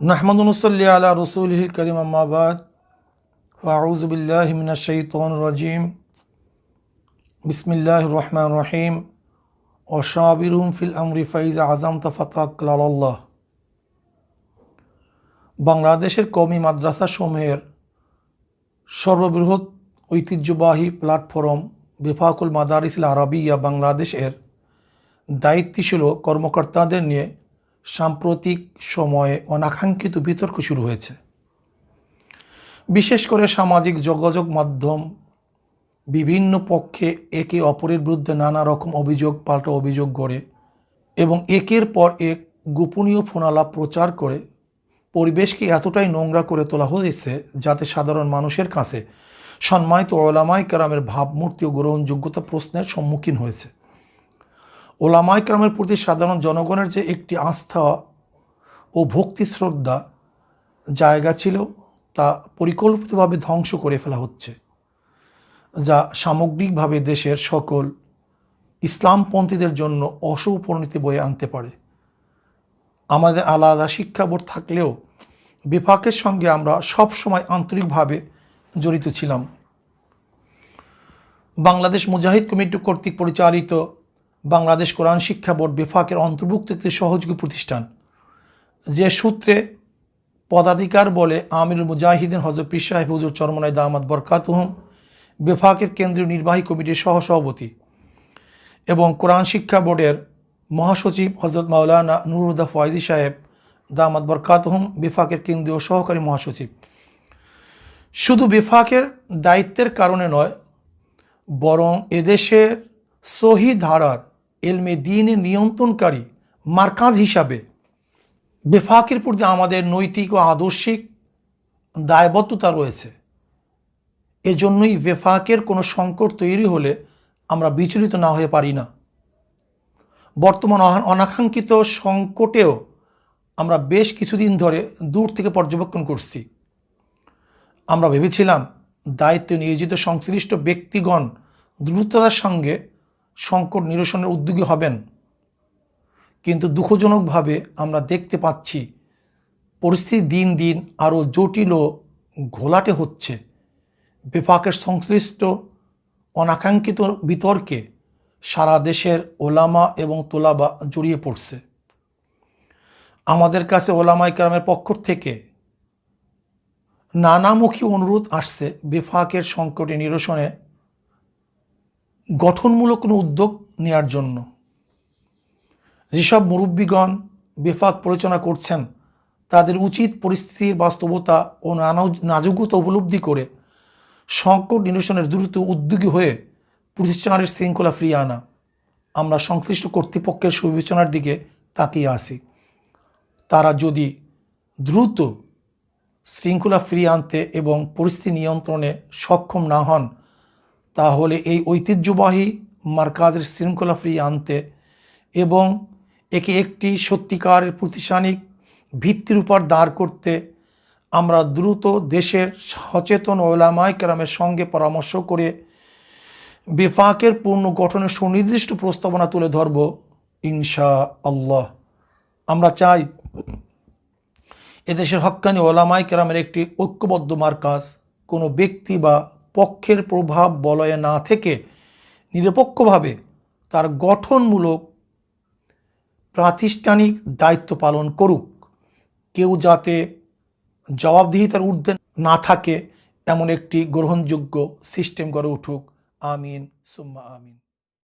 নাহমদুসল্লি আলা রসুল করিম আম্মাবাদ ফাউজবিল্লাহমিনশৈতন রাজিম বিসমিল্লাহ রহমান রহিম ও শাবিরুম ফিল আমরি ফাইজ আজম তফাতাক্লাল্লাহ বাংলাদেশের কমি মাদ্রাসা সমূহের সর্ববৃহৎ ঐতিহ্যবাহী প্ল্যাটফর্ম বেফাকুল মাদারিসিল আরবিয়া বাংলাদেশের দায়িত্বশীল কর্মকর্তাদের নিয়ে সাম্প্রতিক সময়ে অনাকাঙ্ক্ষিত বিতর্ক শুরু হয়েছে। বিশেষ করে সামাজিক যোগাযোগ মাধ্যম বিভিন্ন পক্ষে একে অপরের বিরুদ্ধে নানা রকম অভিযোগ, পাল্টা অভিযোগ করে এবং একের পর এক গোপনীয় ফোনালাপ প্রচার করে পরিবেশকে এতটাই নোংরা করে তোলা হয়েছে যাতে সাধারণ মানুষের কাছে সম্মানিত ওলামাই কারামের ভাবমূর্তি ও গ্রহণযোগ্যতা প্রশ্নের সম্মুখীন হয়েছে। ওলামাই কারামের প্রতি সাধারণ জনগণের যে একটি আস্থা ও ভক্তি শ্রদ্ধা জায়গা ছিল, তা পরিকল্পিতভাবে ধ্বংস করে ফেলা হচ্ছে, যা সামগ্রিকভাবে দেশের সকল ইসলামপন্থীদের জন্য অশুভ পরিণতি বয়ে আনতে পারে। আমাদের আলাদা শিক্ষা থাকলেও বিভাগের সঙ্গে আমরা সব সময় আন্তরিকভাবে জড়িত ছিলাম। বাংলাদেশ মুজাহিদ কমিটি কর্তৃক পরিচালিত বাংলাদেশ কোরআন শিক্ষা বোর্ড বিভাগের অন্তর্ভুক্ত একটি সহযোগী প্রতিষ্ঠান। যে সূত্রে পদাধিকার বলে আমিরুল মুজাহিদিন হজরত পীর সাহেব হুজুর চরমনাই দামাদ বরকাতহম বিভাগের কেন্দ্রীয় নির্বাহী কমিটির সহসভাপতি এবং কোরআন শিক্ষা বোর্ডের মহাসচিব হজরত মাওলানা নুরুদ্দা ফয়দি সাহেব দামাদ বরকাতহম বিফাকের কেন্দ্রীয় সহকারী মহাসচিব। শুধু বিফাকের দায়িত্বের কারণে নয়, বরং এদেশের সহি ধারার এলমে দিনের নিয়ন্ত্রণকারী, মার্কাজ হিসাবে। বেফাকের প্রতি আমাদের নৈতিক ও আদর্শিক দায়বদ্ধতা রয়েছে। এজন্যই বেফাকের কোনো সংকট তৈরি হলে আমরা বিচলিত না হয়ে পারি না। বর্তমান অনাকাঙ্ক্ষিত সংকটেও আমরা বেশ কিছুদিন ধরে দূর থেকে পর্যবেক্ষণ করছি। আমরা ভেবেছিলাম দায়িত্বে নিয়োজিত সংশ্লিষ্ট ব্যক্তিগণ দ্রুততার সঙ্গে সংকট নিরসনের উদ্যোগী হবেন। কিন্তু দুঃখজনকভাবে আমরা দেখতে পাচ্ছি, পরিস্থিতি দিন দিন আরও জটিল ও ঘোলাটে হচ্ছে। বিপাকের সংশ্লিষ্ট, অনাকাঙ্ক্ষিত বিতর্কে সারা দেশের ওলামা এবং তোলাবা জড়িয়ে পড়ছে। আমাদের কাছে ওলামাই কেরামের পক্ষ থেকে নানামুখী অনুরোধ আসছে বেফাকের সংকটে নিরসনে গঠনমূলক কোনো উদ্যোগ নেওয়ার জন্য। যেসব মুরব্বীগণ বেফাক পরিচালনা করছেন, তাদের উচিত পরিস্থিতির বাস্তবতা ও নানা- নাজুকতা উপলব্ধি করে সংকট নিরসনের দ্রুত উদ্যোগী হয়ে প্রতিষ্ঠানের শৃঙ্খলা ফিরিয়ে আনা। আমরা সংশ্লিষ্ট কর্তৃপক্ষের সুবিবেচনার দিকে তাকিয়ে আসি তারা যদি দ্রুত শৃঙ্খলা ফিরিয়ে আনতে এবং পরিস্থিতি নিয়ন্ত্রণে সক্ষম না হন তাহলে এই ঐতিহ্যবাহী মার্কাজের শৃঙ্খলা ফিরিয়ে আনতে এবং একে একটি সত্যিকারের প্রতিষ্ঠানিক ভিত্তির উপর দাঁড় করতে আমরা দ্রুত দেশের সচেতন ওলামাই কেরামের সঙ্গে পরামর্শ করে বেফাকের পূর্ণ গঠনের সুনির্দিষ্ট প্রস্তাবনা তুলে ধরব ইনশা আল্লাহ আমরা চাই এদেশের হক্কানি ওলামাই কেরামের একটি ঐক্যবদ্ধ মার্কাজ কোনো ব্যক্তি বা পক্ষের প্রভাব বলয়ে না থেকে নিরপেক্ষভাবে তার গঠনমূলক প্রাতিষ্ঠানিক দায়িত্ব পালন করুক। কেউ যাতে জবাবদিহিতার ঊর্ধ্বে না থাকে, এমন একটি গ্রহণযোগ্য সিস্টেম গড়ে উঠুক। আমিন, সুম্মা আমিন।